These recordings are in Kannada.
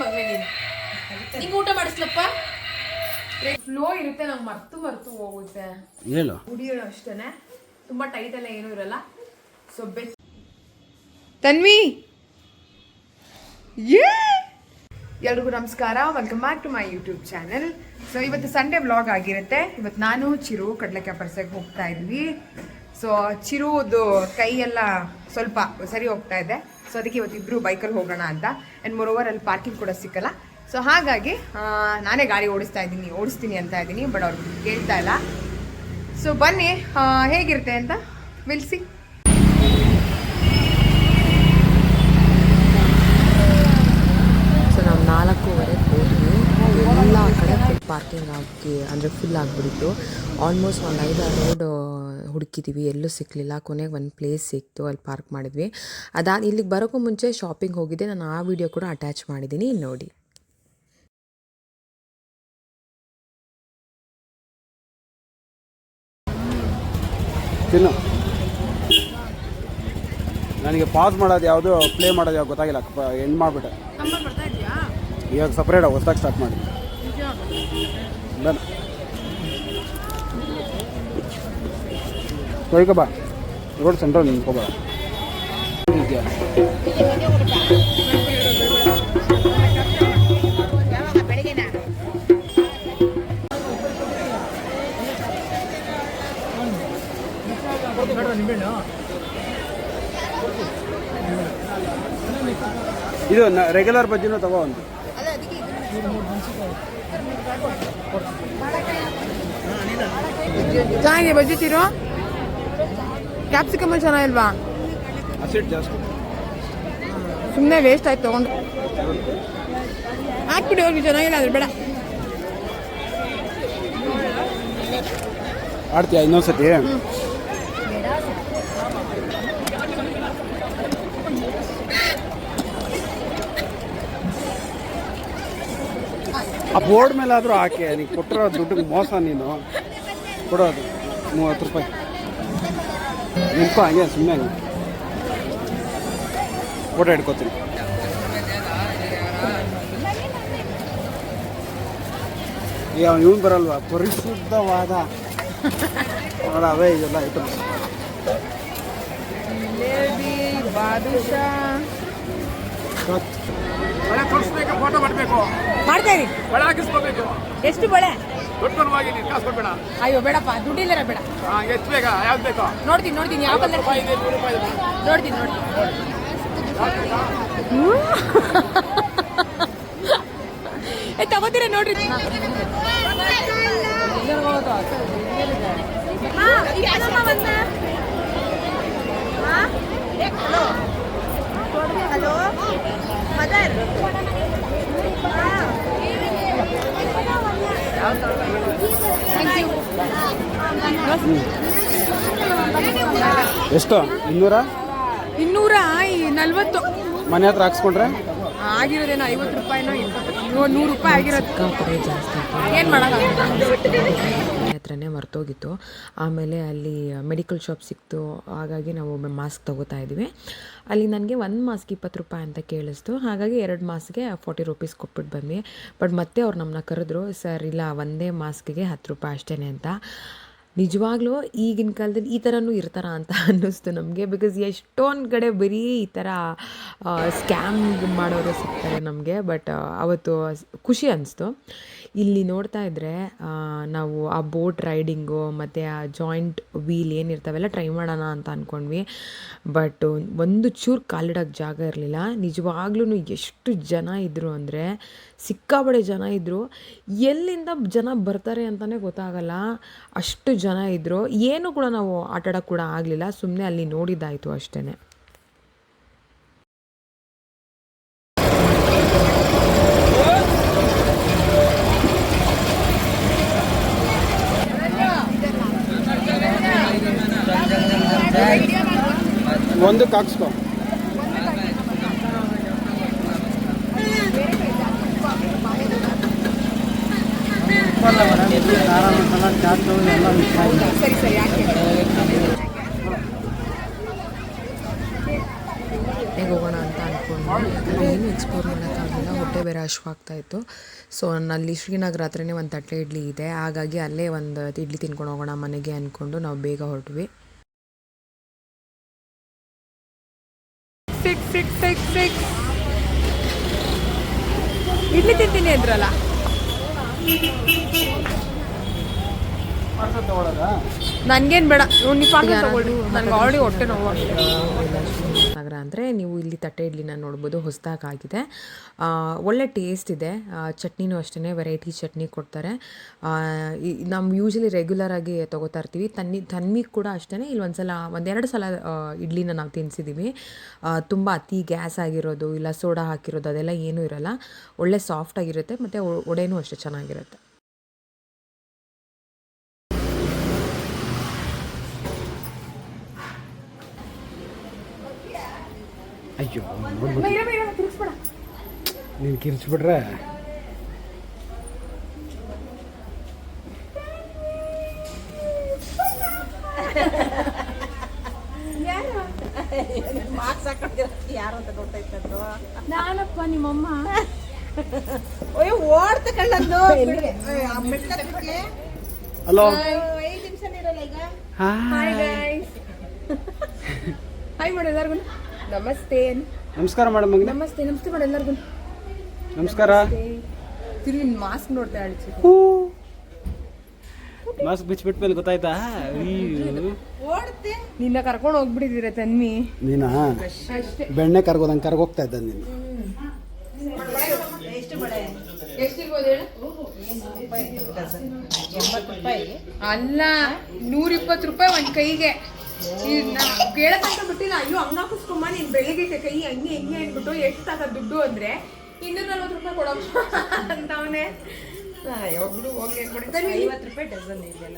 ಬಾಯ್ ಮಗನೇ ನೀನು. ನಿಂಗೆ ಊಟ ಮಾಡಿಸ್ಲಪ್ಪ? ಫ್ಲೋ ಇರುತ್ತೆ ನಂಗೆ ಮರ್ತು ಮರ್ತು ಹೋಗುತ್ತೆ. ಹೇಳು ಕುಡಿಯೋಣ ಅಷ್ಟೇನೆ. ತುಂಬಾ ಟೈಟ್ ಎಲ್ಲ ಏನೂ ಇರಲ್ಲ. ಸೊ ಬೆಸ್ ತನ್ವಿ! ಎಲ್ರಿಗೂ ನಮಸ್ಕಾರ. Welcome back to my YouTube channel so ಇವತ್ತು ಸಂಡೇ ವ್ಲಾಗ್ ಆಗಿರುತ್ತೆ. ಇವತ್ತು ನಾನು ಚಿರು ಕಡಲೆಕಾಯಿ ಪರ್ಸಕ್ಕೆ ಹೋಗ್ತಾ ಇದ್ವಿ. ಸೊ ಚಿರುದು ಕೈ ಎಲ್ಲ ಸ್ವಲ್ಪ ಸರಿ ಹೋಗ್ತಾ ಇದೆ. ಸೊ ಅದಕ್ಕೆ ಇವತ್ತು ಇಬ್ಬರು ಬೈಕಲ್ಲಿ ಹೋಗೋಣ ಅಂತ. ಆ್ಯಂಡ್ ಮೊರೋವರ್ ಅಲ್ಲಿ ಪಾರ್ಕಿಂಗ್ ಕೂಡ ಸಿಕ್ಕಲ್ಲ. ಸೊ ಹಾಗಾಗಿ ನಾನೇ ಗಾಡಿ ಓಡಿಸ್ತಾ ಇದ್ದೀನಿ, ಓಡಿಸ್ತೀನಿ ಅಂತ ಇದ್ದೀನಿ ಬಟ್ ಅವ್ರು ಕೇಳ್ತಾ ಇಲ್ಲ. ಸೊ ಬನ್ನಿ ಹೇಗಿರುತ್ತೆ ಅಂತ ವಿಲ್ಸಿ ಸೊ ನಾವು ಪಾರ್ಕಿಂಗ್ ಆಗಿ, ಅಂದರೆ ಫುಲ್ ಆಗಿಬಿಡ್ತು. ಆಲ್ಮೋಸ್ಟ್ ಒಂದು ಐದಾರು ರೋಡ್ ಹುಡುಕಿದ್ದೀವಿ ಎಲ್ಲೂ ಸಿಕ್ಕಲಿಲ್ಲ ಕೊನೆಗೆ ಒಂದು ಪ್ಲೇಸ್ ಸಿಕ್ತು ಅಲ್ಲಿ ಪಾರ್ಕ್ ಮಾಡಿದ್ವಿ. ಅದಾದ ಇಲ್ಲಿಗೆ ಬರೋಕ್ಕೂ ಮುಂಚೆ ಶಾಪಿಂಗ್ ಹೋಗಿದ್ದೆ. ನಾನು ಆ ವಿಡಿಯೋ ಕೂಡ ಅಟ್ಯಾಚ್ ಮಾಡಿದ್ದೀನಿ ನೋಡಿ. ತಿನ್ನು. ನನಗೆ ಪಾಸ್ ಮಾಡೋದು ಯಾವುದು ಪ್ಲೇ ಮಾಡೋದು ಯಾವ ಗೊತ್ತಾಗಿಲ್ಲ. ಎಂಡ್ ಮಾಡಿಬಿಟ್ಟೆ. ಇವಾಗ ಸಪ್ರೇಟ್ ಹೊಸ್ದಾಗಿ ಸ್ಟಾರ್ಟ್ ಮಾಡಿ ಬನ್ನಿ. ತೊಳ್ಕೊ ಬಾ. ರೋಡ್ ಸೆಂಟ್ರಲ್ ನಿಂತ್ಕೊಬೇಡ ಇದು ರೆಗ್ಯುಲರ್ ಬಜ್ಜಿನೂ ತಗೋ ಒಂದು. ಚೆನ್ನಾಗಿ ಬಜ್ಜಿ ಚಿರು ಕ್ಯಾಪ್ಸಿಕಮ್ ಚೆನ್ನಾಗಿಲ್ವಾ? ಸುಮ್ಮನೆ ವೇಸ್ಟ್ ಆಯ್ತು ತಗೊಂಡು. ಹಾಕ್ಬಿಡಿ ಅವ್ರಿಗೆ ಚೆನ್ನಾಗಿಲ್ಲ ಅದ್ರ ಬೇಡ. ಆಡ್ತೀಯಾ ಇನ್ನೊಂದ್ಸತಿ? ಆ ಬೋರ್ಡ್ ಮೇಲಾದರೂ ಹಾಕಿ ನೀನು ಕೊಟ್ಟಿರೋ ದುಡ್ಡಿಗೆ ಮೋಸ ನೀನು. ಕೊಡೋದು ಮೂವತ್ತು ರೂಪಾಯಿ. ನಿಂತ್ಕೊ ಹಂಗೆ ಸುಮ್ಮನೆ ಹಂಗೆ ಫೋಟೋ ಹಿಡ್ಕೋತೀನಿ ಈಗ ಇವನು ಬರಲ್ವಾ ಪರಿಶುದ್ಧವಾದ ನೋಡ ಅವೇ ಇದೆಲ್ಲ ಐಟಮ್ಸ್ ಫೋಟೋ ಮಾಡಬೇಕು ಎಷ್ಟು ಬಳೆ? ದೊಡ್ಡವಾಗಿ ನೀನು ಕಾಸು ಕೊಡ್ಬೇಡ. ಅಯ್ಯೋ ಬೇಡಪ್ಪ ದುಡ್ಡಿಲ್ಲರ ಬೇಡ. ಹಾಂ ಎಷ್ಟು ಬೇಗ ಯಾವ್ದು ಬೇಕೋ? ನೋಡ್ತೀನಿ ನೋಡ್ತೀನಿ ಯಾವ ಕಲರ್ ರೂಪಾಯಿ ಇದೆ ನೂರು ರೂಪಾಯಿ ಇದೆ. ನೋಡ್ತೀನಿ ನೋಡ್ತೀನಿ. ಏ ತಗೋತೀರ ನೋಡ್ರಿ? ಹಲೋ? ಮದರ್? ಎಷ್ಟು? ಇನ್ನೂರ? ಇನ್ನೂರ? ನಲ್ವತ್ತು. ಮನೆ ಹತ್ರ ಹಾಕ್ಸ್ಕೊಂಡ್ರೆ? ಆಗಿರೋದೇನೋ ಐವತ್ತು ರೂಪಾಯಿನೋ ಇಪ್ಪತ್ತು ನೂರು ರೂಪಾಯಿ ಆಗಿರೋದು. ಜಾಸ್ತಿ ಏನು ಮಾಡೋಣ ಮನೆ ಹತ್ರನೇ ಮರ್ತೋಗಿತ್ತು. ಆಮೇಲೆ ಅಲ್ಲಿ ಮೆಡಿಕಲ್ ಶಾಪ್ ಸಿಕ್ತು. ಹಾಗಾಗಿ ನಾವು ಮಾಸ್ಕ್ ತೊಗೋತಾ ಇದ್ವಿ. ಅಲ್ಲಿ ನನಗೆ ಒಂದು ಮಾಸ್ಕ್ ಇಪ್ಪತ್ತು ರೂಪಾಯಿ ಅಂತ ಕೇಳಿಸ್ತು. ಹಾಗಾಗಿ ಎರಡು ಮಾಸ್ಕ್ಗೆ ಫಾರ್ಟಿ ರುಪೀಸ್ ಕೊಟ್ಬಿಟ್ಟು ಬಂದ್ವಿ. ಬಟ್ ಮತ್ತೆ ಅವ್ರು ನಮ್ಮನ್ನ ಕರೆದ್ರು ಸರ್ ಇಲ್ಲ ಒಂದೇ ಮಾಸ್ಕ್ಗೆ ಹತ್ತು ರೂಪಾಯಿ ಅಷ್ಟೇ ಅಂತ. ನಿಜವಾಗ್ಲೂ ಈಗಿನ ಕಾಲದಲ್ಲಿ ಈ ಥರನೂ ಇರ್ತಾರ ಅಂತ ಅನ್ನಿಸ್ತು ನಮಗೆ. ಬಿಕಾಸ್ ಎಷ್ಟೊಂದು ಕಡೆ ಬರೀ ಈ ಥರ ಸ್ಕ್ಯಾಮ್ ಮಾಡೋರು ಸಿಗ್ತಾರೆ ನಮಗೆ. ಬಟ್ ಅವತ್ತು ಖುಷಿ ಅನಿಸ್ತು. ಇಲ್ಲಿ ನೋಡ್ತಾ ಇದ್ದರೆ ನಾವು ಆ ಬೋಟ್ ರೈಡಿಂಗು ಮತ್ತು ಆ ಜಾಯಿಂಟ್ ವೀಲ್ ಏನಿರ್ತಾವೆಲ್ಲ ಟ್ರೈ ಮಾಡೋಣ ಅಂತ ಅಂದ್ಕೊಂಡ್ವಿ ಬಟ್ ಒಂದು ಚೂರು ಕಾಲಿಡೋಕ್ಕೆ ಜಾಗ ಇರಲಿಲ್ಲ. ನಿಜವಾಗ್ಲೂ ಎಷ್ಟು ಜನ ಇದ್ದರು ಅಂದರೆ ಸಿಕ್ಕಾಬಡೆ ಜನ ಇದ್ದರು ಎಲ್ಲಿಂದ ಜನ ಬರ್ತಾರೆ ಅಂತಲೇ ಗೊತ್ತಾಗಲ್ಲ. ಅಷ್ಟು ಜನ ಇದ್ದರು ಏನು ಕೂಡ ನಾವು ಆಟಾಡೋಕ್ಕೆ ಕೂಡ ಆಗಲಿಲ್ಲ ಸುಮ್ಮನೆ ಅಲ್ಲಿ ನೋಡಿದ್ದಾಯಿತು ಅಷ್ಟೇ ಒಂದು ಹಾಕ್ಸ್ಕೊ ಸರಿ ಸರಿ ಯಾಕೆ ಹೇಗೆ ಹೋಗೋಣ ಅಂತ ಅಂದ್ಕೊಂಡು ಏನು ಎಕ್ಸ್ಪ್ಲೋರ್ ಮಾಡೋಕ್ಕಾಗಲಿಲ್ಲ ಹೊಟ್ಟೆ ಬೇರೆ ಹಶ್ವಾಗ್ತಾ ಇತ್ತು. ಸೊ ನಲ್ಲಿ ಶ್ರೀನಗರ ಹತ್ರನೇ ಒಂದು ತಟ್ಟೆ ಇಡ್ಲಿ ಇದೆ. ಹಾಗಾಗಿ ಅಲ್ಲೇ ಒಂದು ಇಡ್ಲಿ ತಿನ್ಕೊಂಡು ಹೋಗೋಣ ಮನೆಗೆ ಅಂದ್ಕೊಂಡು ನಾವು ಬೇಗ ಹೊರಟ್ವಿ. ಇಡ್ಲಿ ತಿಂತೀನಿ ಅಂದ್ರಲ್ಲ. ನನ್ಗೇನ್ ಬೇಡ. ತಗೊಳ್ಳಿ. ನನ್ಗೆ ಆಲ್ರೆಡಿ ಹೊಟ್ಟೆ ನೋವು ನಗರ ಅಂದರೆ ನೀವು ಇಲ್ಲಿ ತಟ್ಟೆ ಇಡ್ಲಿನ ನೋಡ್ಬೋದು ಹೊಸದಾಗಿದೆ ಒಳ್ಳೆ ಟೇಸ್ಟ್ ಇದೆ. ಚಟ್ನಿನೂ ಅಷ್ಟೇ ವೆರೈಟಿ ಚಟ್ನಿ ಕೊಡ್ತಾರೆ. ನಮ್ಮ ಯೂಶಲಿ ರೆಗ್ಯುಲರಾಗಿ ತೊಗೋತಾ ಇರ್ತೀವಿ. ತನ್ನಿ ತನ್ಮಿಗೆ ಕೂಡ ಅಷ್ಟೇ ಇಲ್ಲಿ ಒಂದ್ಸಲ ಒಂದೆರಡು ಸಲ ಇಡ್ಲಿನ ನಾವು ತಿನ್ನಿಸಿದ್ದೀವಿ ತುಂಬ ಅತಿ ಗ್ಯಾಸ್ ಆಗಿರೋದು ಇಲ್ಲ ಸೋಡಾ ಹಾಕಿರೋದು ಅದೆಲ್ಲ ಏನೂ ಇರಲ್ಲ. ಒಳ್ಳೆ ಸಾಫ್ಟ್ ಆಗಿರುತ್ತೆ ಮತ್ತು ಒಡೆನೂ ಅಷ್ಟೇ ಚೆನ್ನಾಗಿರುತ್ತೆ. ಅಯ್ಯೋ ನೀನು ಮಾರ್ಕ್ಸ್ ಹಾಕೊಂಡಿರೋ ಯಾರು ಅಂತ ಗೊತ್ತಾಯ್ತದ್ದು? ನಾನಪ್ಪ ನಿಮ್ಮಮ್ಮ. ಅಯ್ಯೋ ಓಡ್ತ ಕಳ್ಳಂದು ಹಲೋ ಐದು ನಿಮಿಷ ಇರಲ್ಲ ಈಗ. ಹಾಯ್ ಗೈಸ್ ಹಾಯ್ ಮಾಡು ಎಲ್ಲರಿಗೂ. ನಮಸ್ತೆ. ನಮಸ್ಕಾರ ಮೇಡಮ್ ನಮಸ್ತೆ ನಮಸ್ತೆ ಮಾಡು ಎಲ್ಲರಿಗೂ. ನಮಸ್ಕಾರ. ತಿರುಗಿ ಮಾಸ್ಕ್ ನೋಡ್ತಾ ಅಳಿಸಿ ಮಾಸ್ಕ್ ಬಿಚ್ಚಿಬಿಟ್ಟ ಮೇಲೆ ಗೊತ್ತಾಯ್ತಾ? ನಿನ್ನ ಕರ್ಕೊಂಡು ಹೋಗ್ಬಿಟ್ಟಿದ್ದೀರ ತನ್ವಿ. ನೀನಾ? ಬೆಣ್ಣೆ ಕರ್ಗೋದಂಗೆ ಕರ್ಗೋಗ್ತಾ ಇದ್ದ ನೀನು. ಅಲ್ಲ ನೂರಿಪ್ಪತ್ತು ರೂಪಾಯಿ ಒಂದ್ ಕೈಗೆ. ಕೇಳತಂಕ ಬಿಟ್ಟಿಲ್ಲ ಅಯ್ಯೋ ಹಂಗ ಹಾಕಿಸ್ಕೊಂಬ ನೀನ್ ಬೆಳಿಗ್ಗೆ ಕೈ ಹಂಗೆ ಹೆಂಗೆ ಅಂದ್ಬಿಟ್ಟು ಎಷ್ಟು ತಗ ದುಡ್ಡು ಅಂದ್ರೆ ಇನ್ನೂರ ನಲ್ವತ್ತು ರೂಪಾಯಿ ಕೊಡಮ್ಮ ಅಂತ ಅವನೇ. ಒಬ್ರು ಹೋಗಿ ಕೊಡ್ತಾರೆ ಐವತ್ತು ರೂಪಾಯಿ ಡಜನ್ ಇದೆಯಲ್ಲ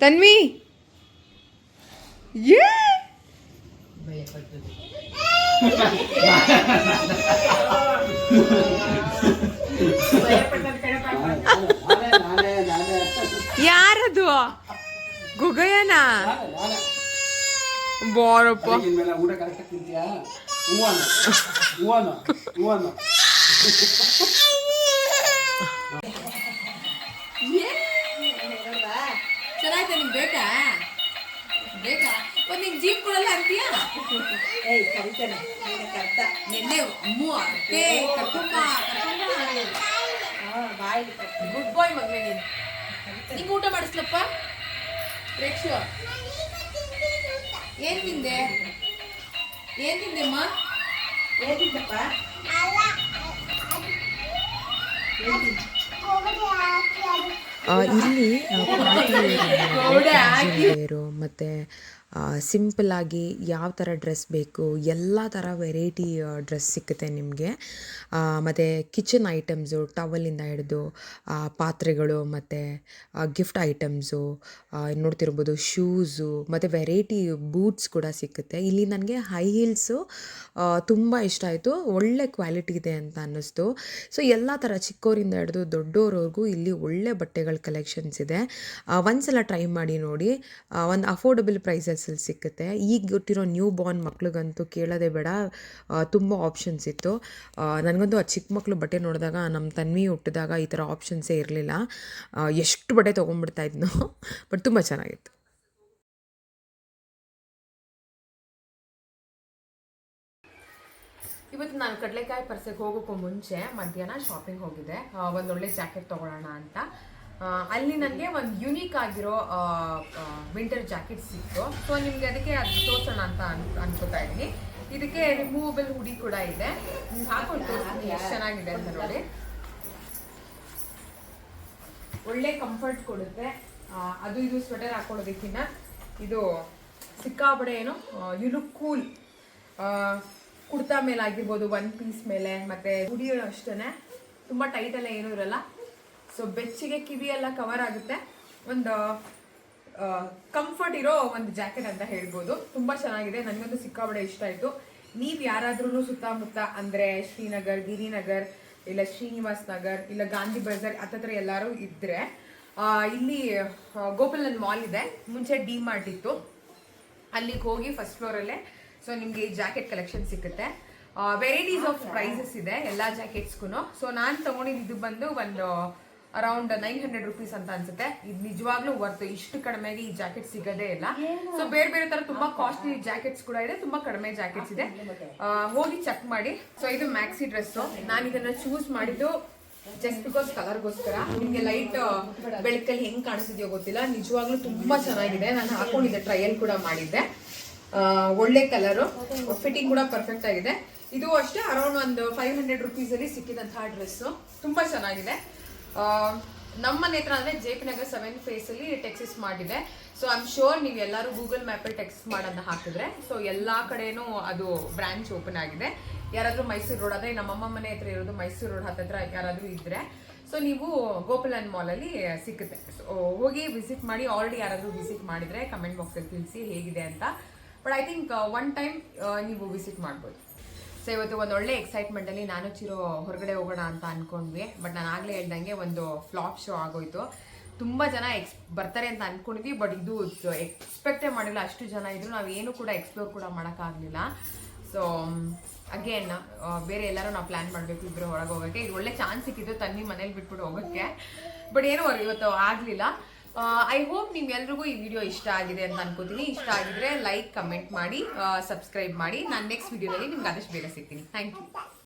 ತನ್ವಿ. ಏ! ಗುಗಯನ ಬಾರಪ್ಪ. ಇನ್ಮೇಲೆ ಊಟ ಕರೆಕ್ಟಾಗಿ ತಿಂತೀಯಾ? ಹೂವನ? ಹೂವನ? ಹೂವನ? ಚೆನ್ನಾಯ್ತಾ ನಿಂಗೆ ಬೇಕಾ? ಬೇಕಾ? ಒಂದು ನಿಂಗೆ ಜೀಪ್ ಕೊಡಲ್ಲ ಅಂತೀಯಾ? ಏಯ್ ಕರಿತಾನೆ. ನೀನು ಕರ್ತ. ನಿನ್ನೆ ಅಮ್ಮು ಅತ್ತೆ ಕರ್ಕೊಂಬ ಹಾಂ ಬಾಯಿಲಿ ಗುಡ್ ಬಾಯ್ ಮಗನೇ ನೀನು. ನಿಂಗೆ ಊಟ ಮಾಡಿಸ್ಲಪ್ಪ? ಪ್ರೇಕ್ಷು. ಏನ್ ತಿಂದೆ ಏನ್ ತಿಂದೆಮ್ಮ ಏನಿದ್ದಪ್ಪ ಆ, ಇಲ್ಲಿ ಮತ್ತು ಸಿಂಪಲ್ಲಾಗಿ ಯಾವ ಥರ ಡ್ರೆಸ್ ಬೇಕು, ಎಲ್ಲ ಥರ ವೆರೈಟಿ ಡ್ರೆಸ್ ಸಿಕ್ಕುತ್ತೆ ನಿಮಗೆ. ಮತ್ತು ಕಿಚನ್ ಐಟಮ್ಸು ಟವಲಿಂದ ಹಿಡಿದು ಪಾತ್ರೆಗಳು, ಮತ್ತು ಗಿಫ್ಟ್ ಐಟಮ್ಸು ನೋಡ್ತಿರ್ಬೋದು ಶೂಸು ಮತ್ತು ವೆರೈಟಿ ಬೂಟ್ಸ್ ಕೂಡ ಸಿಕ್ಕುತ್ತೆ. ಇಲ್ಲಿ ನನಗೆ ಹೈ ಹೀಲ್ಸು ತುಂಬ ಇಷ್ಟ ಆಯಿತು. ಒಳ್ಳೆ ಕ್ವಾಲಿಟಿ ಇದೆ ಅಂತ ಅನ್ನಿಸ್ತು. ಸೊ ಎಲ್ಲ ಥರ ಚಿಕ್ಕೋರಿಂದ ಹಿಡಿದು ದೊಡ್ಡೋರವ್ರಿಗೂ ಇಲ್ಲಿ ಒಳ್ಳೆ ಬಟ್ಟೆಗಳ ಕಲೆಕ್ಷನ್ಸ್ ಇದೆ. ಒಂದು ಸಲ ಟ್ರೈ ಮಾಡಿ ನೋಡಿ. ಒಂದು ಅಫೋರ್ಡಬಲ್ ಪ್ರೈಸಲ್ಲಿ ಸಿಕ್ಕುತ್ತೆ. ಈಗ ಗೊತ್ತಿರೋ ನ್ಯೂ ಬಾರ್ನ್ ಮಕ್ಳಿಗಂತೂ ಕೇಳೋದೇ ಬೇಡ. ತುಂಬ ಆಪ್ಷನ್ಸ್ ಇತ್ತು. ನನಗಂತೂ ಆ ಚಿಕ್ಕ ಮಕ್ಕಳು ಬಟ್ಟೆ ನೋಡಿದಾಗ ನಮ್ಮ ತನ್ವಿ ಹುಟ್ಟಿದಾಗ ಈ ಥರ ಆಪ್ಷನ್ಸೇ ಇರಲಿಲ್ಲ. ಎಷ್ಟು ಬಟ್ಟೆ ತೊಗೊಂಡ್ಬಿಡ್ತಾ ಇದ್ನೋ, ಬಟ್ ತುಂಬ ಚೆನ್ನಾಗಿತ್ತು. ಇವತ್ತು ನಾನು ಕಡಲೆಕಾಯಿ ಪರ್ಸೆಗೆ ಹೋಗೋಕ್ಕೂ ಮುಂಚೆ ಮಧ್ಯಾಹ್ನ ಶಾಪಿಂಗ್ ಹೋಗಿದ್ದೆ. ಒಂದೊಳ್ಳೆ ಜಾಕೆಟ್ ತೊಗೊಳ್ಳೋಣ ಅಂತ. ಅಲ್ಲಿ ನನಗೆ ಒಂದು ಯುನೀಕ್ ಆಗಿರೋ ವಿಂಟರ್ ಜಾಕೆಟ್ ಸಿಕ್ತು. ಸೊ ನಿಮಗೆ ಅದಕ್ಕೆ ಅದು ತೋರಿಸೋಣ ಅಂತ ಅನ್, ಅನ್ಕೋತಾ ಇದ್ದೀನಿ. ಇದಕ್ಕೆ ರಿಮೂವಬಲ್ ಹುಡಿ ಕೂಡ ಇದೆ. ಹಾಕೊಂಡು ತೋರಿಸ್ತೀನಿ ಎಷ್ಟು ಚೆನ್ನಾಗಿದೆ ಅಂತ ನೋಡಿ. ಒಳ್ಳೆ ಕಂಫರ್ಟ್ ಕೊಡುತ್ತೆ. ಅದು ಇದು ಸ್ವೆಟರ್ ಹಾಕೊಳ್ಳೋದಕ್ಕಿಂತ ಇದು ಸಿಕ್ಕಾಬಡೆ ಏನು ಯು ಲುಕ್ ಕೂಲ್ ಕುರ್ತಾ ಮೇಲೆ ಆಗಿರ್ಬೋದು ಒನ್ ಪೀಸ್ ಮೇಲೆ, ಮತ್ತೆ ಹುಡಿಯೋ ಅಷ್ಟೇ ತುಂಬ ಟೈಟ್ ಎಲ್ಲ ಏನೂ ಇರಲ್ಲ. ಸೊ ಬೆಚ್ಚಿಗೆ ಕಿವಿ ಎಲ್ಲ ಕವರ್ ಆಗುತ್ತೆ. ಒಂದು ಕಂಫರ್ಟ್ ಇರೋ ಒಂದು ಜಾಕೆಟ್ ಅಂತ ಹೇಳ್ಬೋದು. ತುಂಬ ಚೆನ್ನಾಗಿದೆ. ನನಗಂತೂ ಸಿಕ್ಕಾಪಡೆ ಇಷ್ಟ ಆಯಿತು. ನೀವು ಯಾರಾದ್ರೂ ಸುತ್ತಮುತ್ತ ಅಂದರೆ ಶ್ರೀನಗರ್, ಗಿರಿನಗರ್, ಇಲ್ಲ ಶ್ರೀನಿವಾಸ್ ನಗರ್, ಇಲ್ಲ ಗಾಂಧಿ ಬಜಾರ್ ಹತ್ತತ್ರ ಎಲ್ಲರೂ ಇದ್ದರೆ ಇಲ್ಲಿ ಗೋಪಾಲನ್ ಮಾಲ್ ಇದೆ. ಮುಂಚೆ ಡಿ ಮಾರ್ಟ್ ಇತ್ತು. ಅಲ್ಲಿಗೆ ಹೋಗಿ ಫಸ್ಟ್ ಫ್ಲೋರಲ್ಲೇ ಸೊ ನಿಮಗೆ ಜಾಕೆಟ್ ಕಲೆಕ್ಷನ್ ಸಿಗುತ್ತೆ. ವೆರೈಟೀಸ್ ಆಫ್ ಪ್ರೈಸಸ್ ಇದೆ, ಎಲ್ಲ ಜಾಕೆಟ್ಸ್ಗೂ ಸೊ ನಾನು ತಗೊಂಡಿದ್ದು ಬಂದು ಒಂದು ಅರೌಂಡ್ ನೈನ್ ಹಂಡ್ರೆಡ್ ರುಪೀಸ್ ಅಂತ ಅನ್ಸುತ್ತೆ. ಇದು ನಿಜವಾಗ್ಲೂ ವರ್ತ್ ಇಷ್ಟು ಕಡಿಮೆಗೆ ಈ ಜಾಕೆಟ್ ಸಿಗದೇ ಇಲ್ಲ. ಸೊ ಬೇರೆ ಬೇರೆ ತರ ತುಂಬಾ ಕಾಸ್ಟ್ಲಿ ಜಾಕೆಟ್ಸ್ ಕೂಡ ಇದೆ ತುಂಬಾ ಕಡಿಮೆ ಜಾಕೆಟ್ಸ್ ಇದೆ. ಹೋಗಿ ಚೆಕ್ ಮಾಡಿ. ಸೊ ಇದು ಮ್ಯಾಕ್ಸಿ ಡ್ರೆಸ್ ನಾನು ಇದನ್ನ ಚೂಸ್ ಮಾಡಿದ್ದು ಜಸ್ಟ್ ಬಿಕಾಸ್ ಕಲರ್ಗೋಸ್ಕರ ನಿಮ್ಗೆ ಲೈಟ್ ಬೆಳಕಲ್ಲಿ ಹೆಂಗ್ ಕಾಣಿಸಿದ್ಯೋ ಗೊತ್ತಿಲ್ಲ. ನಿಜವಾಗ್ಲೂ ತುಂಬಾ ಚೆನ್ನಾಗಿದೆ. ನಾನು ಹಾಕೊಂಡಿದ್ದೆ ಟ್ರಯಲ್ ಕೂಡ ಮಾಡಿದ್ದೆ. ಒಳ್ಳೆ ಕಲರು ಫಿಟ್ಟಿಂಗ್ ಕೂಡ ಪರ್ಫೆಕ್ಟ್ ಆಗಿದೆ. ಇದು ಅಷ್ಟೇ ಅರೌಂಡ್ ಒಂದು ಫೈವ್ ಹಂಡ್ರೆಡ್ ರುಪೀಸಲ್ಲಿ ಸಿಕ್ಕಿದಂತಹ ಡ್ರೆಸ್ ತುಂಬಾ ಚೆನ್ನಾಗಿದೆ. ನಮ್ಮ ನೇತ್ರ ಹತ್ರ ಅಂದ್ರೆ J P Nagar seven phase ಅಲ್ಲಿ ಟೆಕ್ಸಿಸ್ ಮಾಡಿದೆ. ಸೊ ಐ ಆಮ್ ಶೋರ್ ನೀವು ಎಲ್ಲರೂ ಗೂಗಲ್ ಮ್ಯಾಪಲ್ಲಿ ಟೆಕ್ಸ್ಟ್ ಮಾಡೋದನ್ನ ಹಾಕಿದ್ರೆ. ಸೊ ಎಲ್ಲಾ ಕಡೆನೂ ಅದು ಬ್ರಾಂಚ್ ಓಪನ್ ಆಗಿದೆ. ಯಾರಾದ್ರೂ ಮೈಸೂರು ರೋಡ್ ಅಂದ್ರೆ ನಮ್ಮಮ್ಮ ಮನೆ ಹತ್ರ ಇರೋದು ಮೈಸೂರು ರೋಡ್ ಹತ್ತಿರ ಯಾರಾದ್ರೂ ಇದ್ರೆ. ಸೊ ನೀವು ಗೋಪಾಲನ್ ಮಾಲ್ ಅಲ್ಲಿ ಸಿಕ್ಕುತ್ತೆ ಸೊ ಹೋಗಿ ವಿಸಿಟ್ ಮಾಡಿ ಆಲ್ರೆಡಿ ಯಾರಾದ್ರೂ ವಿಸಿಟ್ ಮಾಡಿದ್ರೆ ಕಮೆಂಟ್ ಬಾಕ್ಸ್ ಅಲ್ಲಿ ತಿಳಿಸಿ ಹೇಗಿದೆ ಅಂತ. But I think one time ನೀವು ವಿಸಿಟ್ ಮಾಡ್ಬೋದು. ಸೊ ಇವತ್ತು ಒಂದು ಒಳ್ಳೆ ಎಕ್ಸೈಟ್ಮೆಂಟ್ ಅಲ್ಲಿ ನಾನು ಚಿರೋ ಹೊರಗಡೆ ಹೋಗೋಣ ಅಂತ ಅನ್ಕೊಂಡ್ವಿ. ಬಟ್ ನಾನು ಆಗಲೇ ಹೇಳ್ದಂಗೆ ಒಂದು ಫ್ಲಾಪ್ ಶೋ ಆಗೋಯ್ತು. ತುಂಬಾ ಜನ ಎಕ್ಸ್ ಬರ್ತಾರೆ ಅಂತ ಅಂದ್ಕೊಂಡಿದ್ವಿ ಬಟ್ ಇದು ಎಕ್ಸ್ಪೆಕ್ಟೇ ಮಾಡಿಲ್ಲ. ಅಷ್ಟು ಜನ ಇದ್ರು. ನಾವು ಏನು ಕೂಡ ಎಕ್ಸ್ಪ್ಲೋರ್ ಕೂಡ ಮಾಡೋಕ್ಕಾಗಲಿಲ್ಲ ಸೊ ಅಗೇನ್ ಬೇರೆ ಎಲ್ಲರೂ ನಾವು ಪ್ಲಾನ್ ಮಾಡಬೇಕು ಇಬ್ಬರು ಹೊರಗೆ ಹೋಗೋಕ್ಕೆ ಇದು ಒಳ್ಳೆ ಚಾನ್ಸ್ ಸಿಕ್ಕಿದ್ರು ತನ್ನಿ ಮನೇಲಿ ಬಿಟ್ಬಿಟ್ಟು ಹೋಗೋಕ್ಕೆ ಬಟ್ ಏನೋ ಇವತ್ತು ಆಗಲಿಲ್ಲ. ಐ ಹೋಪ್ ನಿಮ್ಗೆಲ್ರಿಗೂ ಈ ವಿಡಿಯೋ ಇಷ್ಟ ಆಗಿದೆ ಅಂತ ಅನ್ಕೋತೀನಿ. ಇಷ್ಟ ಆಗಿದ್ರೆ ಲೈಕ್ ಕಮೆಂಟ್ ಮಾಡಿ ಸಬ್ಸ್ಕ್ರೈಬ್ ಮಾಡಿ. ನಾನು ನೆಕ್ಸ್ಟ್ ವಿಡಿಯೋದಲ್ಲಿ ನಿಮ್ಗೆ ಆದಷ್ಟು ಬೇಗ ಸಿಗ್ತೀನಿ. Thank you